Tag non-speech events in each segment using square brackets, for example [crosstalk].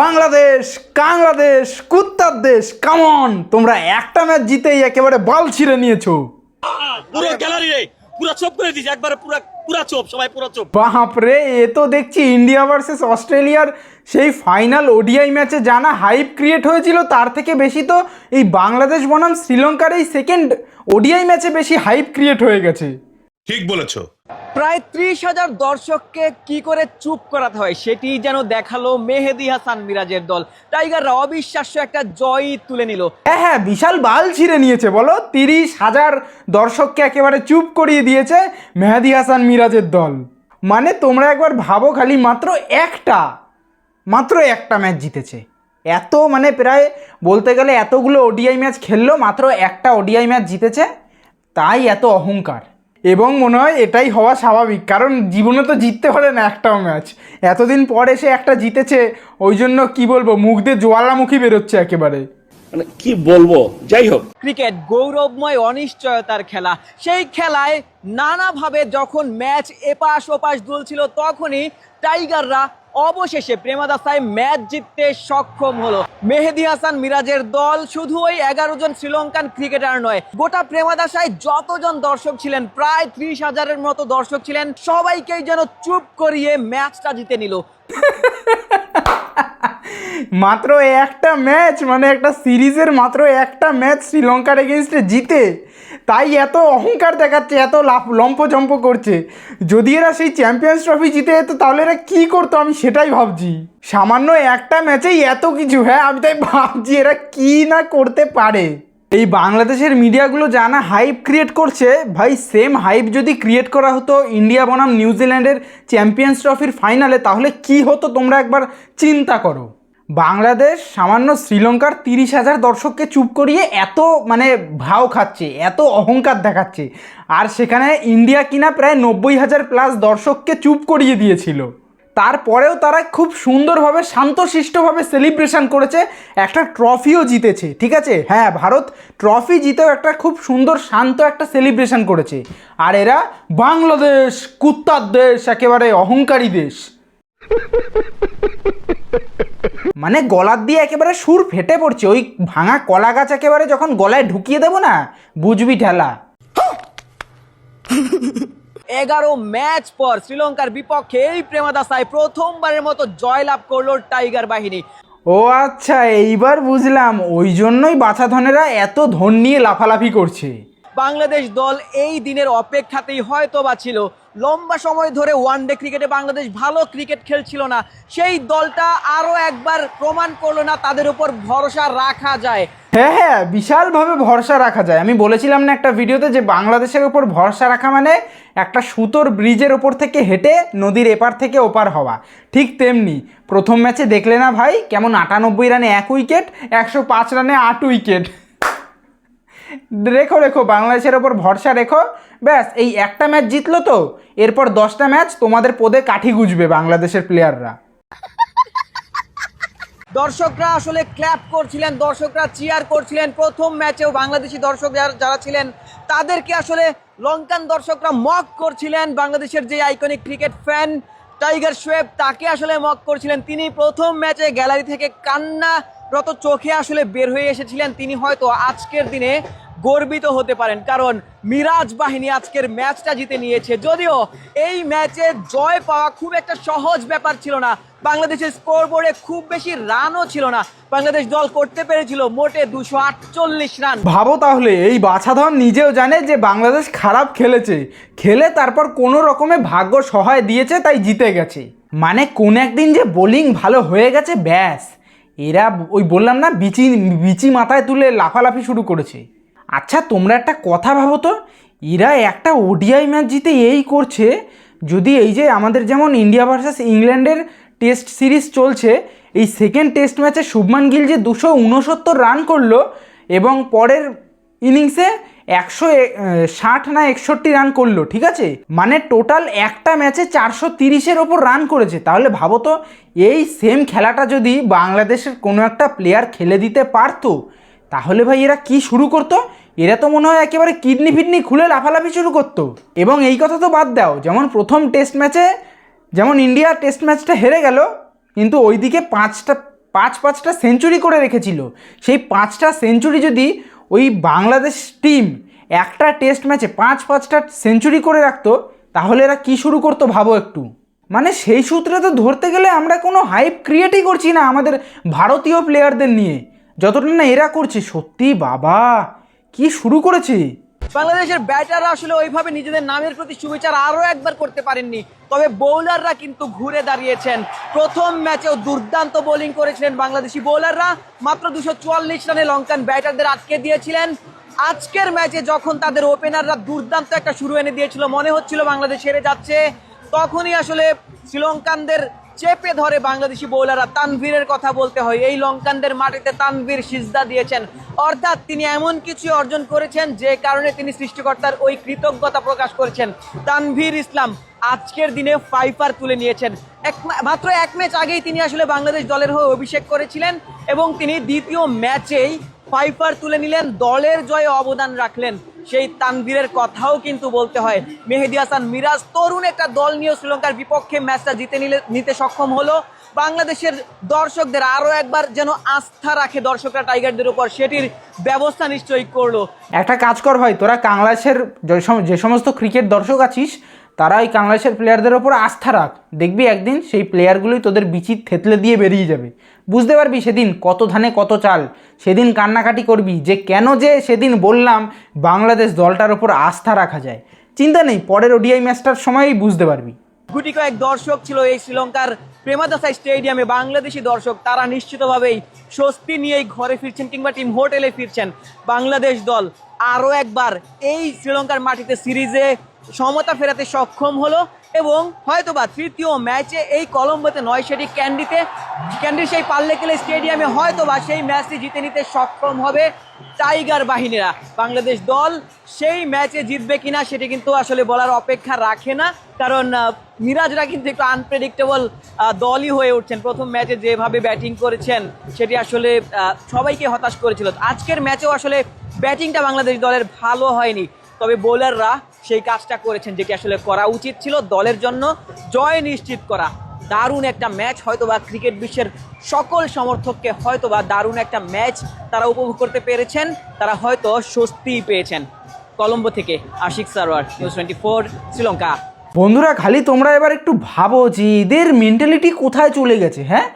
বাংলাদেশ বাংলাদেশ কুত্তার দেশ কামন তোমরা একটা ম্যাচ জিতেই একেবারে বল ছিঁড়ে নিয়েছো। পুরো গ্যালারি রে পুরো চোপ করে দিয়েছে একবারে পুরো পুরো চোপ সবাই পুরো চোপ। বাপরে এ তো দেখছি ইন্ডিয়া ভার্সেস অস্ট্রেলিয়ার সেই ফাইনাল ওডিআই ম্যাচে জানা হাইপ ক্রিয়েট হয়েছিল তার থেকে বেশি তো এই বাংলাদেশ বনাম শ্রীলঙ্কার এই সেকেন্ড ওডিআই ম্যাচে বেশি হাইপ ক্রিয়েট হয়ে গেছে। ঠিক বলেছ। প্রায় ত্রিশ হাজার দর্শককে কি করে চুপ করাতে হয় সেটি যেন দেখাল মেহেদি হাসান মিরাজের দল। টাইগাররা অবিশ্বাস্য একটা জয়ই তুলে নিল। হ্যাঁ হ্যাঁ বিশাল বাল ছিঁড়ে নিয়েছে, বলো? তিরিশ হাজার দর্শককে একেবারে চুপ করিয়ে দিয়েছে মেহেদি হাসান মিরাজের দল। মানে তোমরা একবার ভাবো খালি মাত্র একটা মাত্র একটা ম্যাচ জিতেছে। এত মানে প্রায় বলতে গেলে এতগুলো ওডিআই ম্যাচ খেললো, মাত্র একটা ওডিআই ম্যাচ জিতেছে, তাই এত অহংকার। এবং মনে হয় এটাই হওয়া স্বাভাবিক কারণ জীবনে তো জিততে হলে না একটাও ম্যাচ এতদিন পর এসে একটা জিতেছে ওই জন্য কি বলব মুখ দিয়ে জোয়ালামুখী বেরোচ্ছে একেবারে। মানে কি বলব? যাই হোক। ক্রিকেট গৌরবময় অনিশ্চয়তার খেলা। সেই খেলায় নানাভাবে যখন ম্যাচ এপাশ ওপাশ দুলছিল তখনই টাইগাররা অবশেষে প্রেমাদাসায় ম্যাচ জিততে সক্ষম হলো। মেহেদি হাসান মিরাজের দল শুধু ওই এগারো জন শ্রীলঙ্কান ক্রিকেটার নয়, গোটা প্রেমাদাসায় যতজন দর্শক ছিলেন, প্রায় ত্রিশ হাজারের মতো দর্শক ছিলেন, সবাইকেই যেন চুপ করিয়ে ম্যাচটা জিতে নিল। [laughs] মাত্র একটা ম্যাচ মানে একটা সিরিজের মাত্র একটা ম্যাচ শ্রীলঙ্কার এগেনস্টে জিতে। তাই এত অহংকার দেখাচ্ছে, এত লাফ লম্পজম্প করছে। যদি এরা সেই চ্যাম্পিয়ন্স ট্রফি জিতে যেত, তাহলে এরা কী করতো? আমি সেটাই ভাবছি। সামান্য একটা ম্যাচেই এত কিছু হ্যাঁ? আমি তাই ভাবছি, এরা কী না করতে পারে? এই বাংলাদেশের মিডিয়াগুলো জানা হাইপ ক্রিয়েট করছে, ভাই সেম হাইপ যদি ক্রিয়েট করা হতো ইন্ডিয়া বনাম নিউজিল্যান্ডের চ্যাম্পিয়ন্স ট্রফির ফাইনালে তাহলে কি হতো তোমরা একবার চিন্তা করো। বাংলাদেশ সামান্য শ্রীলঙ্কার তিরিশ হাজার দর্শককে চুপ করিয়ে এত মানে ভাও খাচ্ছে, এত অহংকার দেখাচ্ছে। আর সেখানে ইন্ডিয়া কিনা প্রায় নব্বই হাজার প্লাস দর্শককে চুপ করিয়ে দিয়েছিল। তারপরেও তারা খুব সুন্দরভাবে, শান্তশিষ্টভাবে সেলিব্রেশন করেছে, একটা ট্রফিও জিতেছে, ঠিক আছে? হ্যাঁ ভারত ট্রফি জিতেও একটা খুব সুন্দর, শান্ত একটা সেলিব্রেশন করেছে। আর এরা বাংলাদেশ, কুত্তার দেশ, একেবারে অহংকারী দেশ। মানে গলার দিয়ে একেবারে সুর ফেটে পড়ছে, ওই ভাঙা কলা গাছ একেবারে যখন গলায় ঢুকিয়ে দেবো না, বুঝবি ঠেলা? এগারো ম্যাচ পর শ্রীলঙ্কার বিপক্ষে এই প্রেমাদাসায় প্রথমবারের মতো জয়লাভ করল টাইগার বাহিনী। ও আচ্ছা এইবার বুঝলাম ওই জন্যই বাছাধনেরা এত ধন নিয়ে লাফালাফি করছে। বাংলাদেশ দল এই দিনের অপেক্ষাতেই হয়তো বা ছিল। লম্বা সময় ধরে ওয়ানডে ক্রিকেটে বাংলাদেশ ভালো ক্রিকেট খেলছিল না। সেই দলটা আরও একবার প্রমাণ করল না তাদের উপর ভরসা রাখা যায়। হ্যাঁ হ্যাঁ বিশালভাবে ভরসা রাখা যায়। আমি বলেছিলাম না একটা ভিডিওতে যে বাংলাদেশের ওপর ভরসা রাখা মানে একটা সুতোর ব্রিজের ওপর থেকে হেঁটে নদীর এপার থেকে ওপার হওয়া। ঠিক তেমনি প্রথম ম্যাচে দেখলে না ভাই, কেমন আটানব্বই রানে এক উইকেট, একশো পাঁচ রানে আট উইকেট। রেখো রেখো, বাংলাদেশের ওপর ভরসা রেখো। ব্যাস, এই একটা ম্যাচ জিতলো তো, এরপর দশটা ম্যাচ তোমাদের পদে কাঠি গুজবে বাংলাদেশের প্লেয়াররা দর্শকরা আসলে ক্ল্যাপ করছিলেন, দর্শকরা চিয়ার করছিলেন। প্রথম ম্যাচেও বাংলাদেশি দর্শক যারা- ছিলেন, তাদেরকে আসলে লঙ্কান দর্শকরা মক করছিলেন। বাংলাদেশের যে iconic cricket fan tiger Shoaib তাকে আসলে মক করছিলেন। তিনি প্রথম ম্যাচে গ্যালারি থেকে কান্না কান্নারত চোখে আসলে বের হয়ে এসেছিলেন। তিনি হয়তো আজকের দিনে গর্বিত হতে পারেন, কারণ মিরাজ বাহিনী আজকের ম্যাচটা জিতে নিয়েছে। যদিও এই ম্যাচে জয় পাওয়া খুব একটা সহজ ব্যাপার ছিল না। বাংলাদেশের স্কোর বোর্ডে খুব বেশি রানও ছিল না। বাংলাদেশ দল করতে পেরেছিল মোটে দুশো আটচল্লিশ রান। ভাবো তাহলে, এই বাছাধন নিজেও জানে যে বাংলাদেশ খারাপ খেলেছে। খেলে তারপর কোনো রকমে ভাগ্য সহায় দিয়েছে, তাই জিতে গেছে। মানে কোন একদিন যে বোলিং ভালো হয়ে গেছে, ব্যাস। এরা ওই বললাম না, বিচি বিচি মাথায় তুলে লাফালাফি শুরু করেছে। আচ্ছা তোমরা একটা কথা ভাবো তো। এরা একটা ওডিআই ম্যাচ জিতে এই করছে, যদি এই যে আমাদের যেমন ইন্ডিয়া ভার্সেস ইংল্যান্ডের টেস্ট সিরিজ চলছে, এই সেকেন্ড টেস্ট ম্যাচে শুভমান গিল যে দুশো উনসত্তর রান করল এবং পরের ইনিংসে একশো ষাট না একষট্টি রান করল, ঠিক আছে? মানে টোটাল একটা ম্যাচে চারশো তিরিশের ওপর রান করেছে। তাহলে ভাবো তো, এই সেম খেলাটা যদি বাংলাদেশের কোনো একটা প্লেয়ার খেলে দিতে পারতো, তাহলে ভাই এরা কি শুরু করতো? এরা তো মনে হয় একেবারে কিডনি ফিডনি খুলে লাফালাফি শুরু করতো। এবং এই কথা তো বাদ দাও, যেমন প্রথম টেস্ট ম্যাচে, যেমন ইন্ডিয়া টেস্ট ম্যাচটা হেরে গেল, কিন্তু ওইদিকে পাঁচটা, পাঁচ পাঁচটা সেঞ্চুরি করে রেখেছিল। সেই পাঁচটা সেঞ্চুরি যদি ওই বাংলাদেশ টিম একটা টেস্ট ম্যাচে পাঁচ পাঁচটা সেঞ্চুরি করে রাখতো, তাহলে এরা কী শুরু করতো ভাবো একটু। মানে সেই সূত্রে তো ধরতে গেলে আমরা কোনো হাইপ ক্রিয়েটই করছি না আমাদের ভারতীয় প্লেয়ারদের নিয়ে। যতটা না এরা করছে, সত্যি বাবা! কি শুরু করেছি? বাংলাদেশের ব্যাটাররা আসলে ওইভাবে নিজেদের নামের প্রতি সুবিচার আরও একবার করতে পারেননি। তবে বোলাররা কিন্তু ঘুরে দাঁড়িয়েছেন। প্রথম ম্যাচেও দুর্দান্ত বোলিং করেছিলেন বাংলাদেশি বোলাররা। মাত্র দুশো চুয়াল্লিশ রানে লঙ্কান ব্যাটারদের আটকে দিয়েছিলেন। আজকের ম্যাচে যখন তাদের ওপেনাররা দুর্দান্ত একটা শুরু এনে দিয়েছিল, মনে হচ্ছিল বাংলাদেশ হেরে যাচ্ছে। তখনই আসলে শ্রীলঙ্কানদের চেপে ধরে বাংলাদেশি বোলাররা তানভীরের কথা বলতে হয়। এই লঙ্কানদের মাটিতে তানভীর সিজদা দিয়েছেন। অর্থাৎ তিনি এমন কিছু অর্জন করেছেন যে কারণে তিনি সৃষ্টিকর্তার ওই কৃতজ্ঞতা প্রকাশ করেছেন। তানভীর ইসলাম আজকের দিনে ফাইফার তুলে নিয়েছেন। এক মাত্র এক ম্যাচ আগেই তিনি আসলে বাংলাদেশ দলের হয়ে অভিষেক করেছিলেন এবং তিনি দ্বিতীয় ম্যাচেই ফাইফার তুলে নিলেন, দলের জয়ে অবদান রাখলেন। সেই তানভীরের কথাও কিন্তু বলতে হয়। মেহেদি হাসান মিরাজ তরুণ একটা দল নিয়ে শ্রীলঙ্কার বিপক্ষে ম্যাচটা জিতে নিলে নিতে সক্ষম হলো। বাংলাদেশের দর্শকদের আরও একবার যেন আস্থা রাখে দর্শকরা টাইগারদের উপর, সেটির ব্যবস্থা নিশ্চয়ই করল। একটা কাজ কর ভাই, তোরা বাংলাদেশের যে সমস্ত ক্রিকেট দর্শক আছিস তারা ওই বাংলাদেশের প্লেয়ারদের ওপর আস্থা রাখ। দেখবি একদিন সেই প্লেয়ারগুলোই তোদের বিচিত থেতলে দিয়ে বেরিয়ে যাবে। বুঝতে পারবি সেদিন কত ধানে কত চাল। সেদিন কান্নাকাটি করবি যে কেন যে সেদিন বললাম বাংলাদেশ দলটার ওপর আস্থা রাখা যায়। চিন্তা নেই, পরের ওডিআই ম্যাচটার সময়ই বুঝতে পারবি। গুটি কয়েক দর্শক ছিল এই শ্রীলঙ্কার প্রেমাদাসা স্টেডিয়ামে বাংলাদেশি দর্শক। তারা নিশ্চিতভাবেই স্বস্তি নিয়েই ঘরে ফিরছেন কিংবা টিম হোটেলে ফিরছেন বাংলাদেশ দল। আরও একবার এই শ্রীলঙ্কার মাটিতে সিরিজে সমতা ফেরাতে সক্ষম হলো এবং হয়তোবা তৃতীয় ম্যাচে এই কলম্বোতে নয় সেটি ক্যান্ডিতে। ক্যান্ডির সেই পাল্লে কেলে স্টেডিয়ামে হয়তোবা সেই ম্যাচটি জিতে নিতে সক্ষম হবে টাইগার বাহিনীরা। বাংলাদেশ দল সেই ম্যাচে জিতবে কিনা সেটি কিন্তু আসলে বলার অপেক্ষা রাখে না। কারণ মিরাজরা কিন্তু একটু আনপ্রেডিক্টেবল দলই হয়ে উঠছেন। প্রথম ম্যাচে যেভাবে ব্যাটিং করেছেন সেটি আসলে সবাইকে হতাশ করেছিল। আজকের ম্যাচেও আসলে ব্যাটিংটা বাংলাদেশ দলের ভালো হয়নি। তবে বোলাররা সেই কাজটা করেছেন যেটি আসলে করা উচিত ছিল। দলের জন্য জয় নিশ্চিত করা। দারুণ একটা ম্যাচ হয়তোবা ক্রিকেট বিশ্বের সকল সমর্থককে হয়তোবা দারুণ একটা ম্যাচ তারা উপভোগ করতে পেরেছেন। তারা হয়তো স্বস্তিই পেয়েছেন। কলম্বো থেকে Ashiq Sarwar news twenty four, Sri Lanka. বন্ধুরা, খালি তোমরা এবার একটু ভাবো যে এদের মেন্টালিটি কোথায় চলে গেছে হ্যাঁ?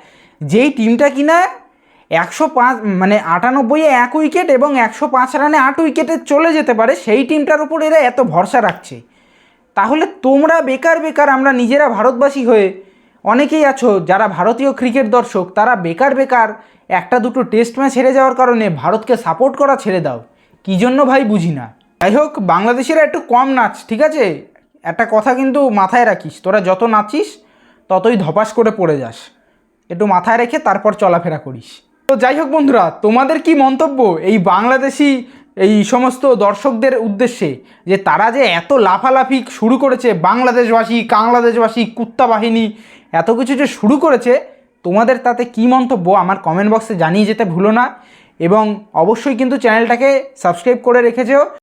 যেই টিমটা কিনা একশো পাঁচ মানে আটানব্বইয়ে এক উইকেট এবং একশো পাঁচ রানে আট উইকেটে চলে যেতে পারে, সেই টিমটার উপর এরা এত ভরসা রাখছে। তাহলে তোমরা বেকার বেকার আমরা নিজেরা ভারতবাসী হয়ে অনেকেই আছো, যারা ভারতীয় ক্রিকেট দর্শক, তারা বেকার বেকার একটা দুটো টেস্ট ম্যাচ হেরে যাওয়ার কারণে ভারতকে সাপোর্ট করা ছেড়ে দাও। কী জন্য ভাই বুঝি না। যাই হোক, বাংলাদেশেরা একটু কম নাচ, ঠিক আছে? একটা কথা কিন্তু মাথায় রাখিস, তোরা যত নাচিস ততই ধপাস করে পড়ে যাস। একটু মাথায় রেখে তারপর চলাফেরা করিস। তো যাই হোক বন্ধুরা, তোমাদের কি মন্তব্য এই বাংলাদেশি এই সমস্ত দর্শকদের উদ্দেশ্যে? যে তারা যে এত লাফালাফি শুরু করেছে, বাংলাদেশবাসী, কাংলাদেশবাসী, কুত্তা বাহিনী, এত কিছু যে শুরু করেছে, তোমাদের তাতে কি মন্তব্য আমার কমেন্ট বক্সে জানিয়ে যেতে ভুলো না। এবং অবশ্যই কিন্তু চ্যানেলটাকে সাবস্ক্রাইব করে রেখেছেও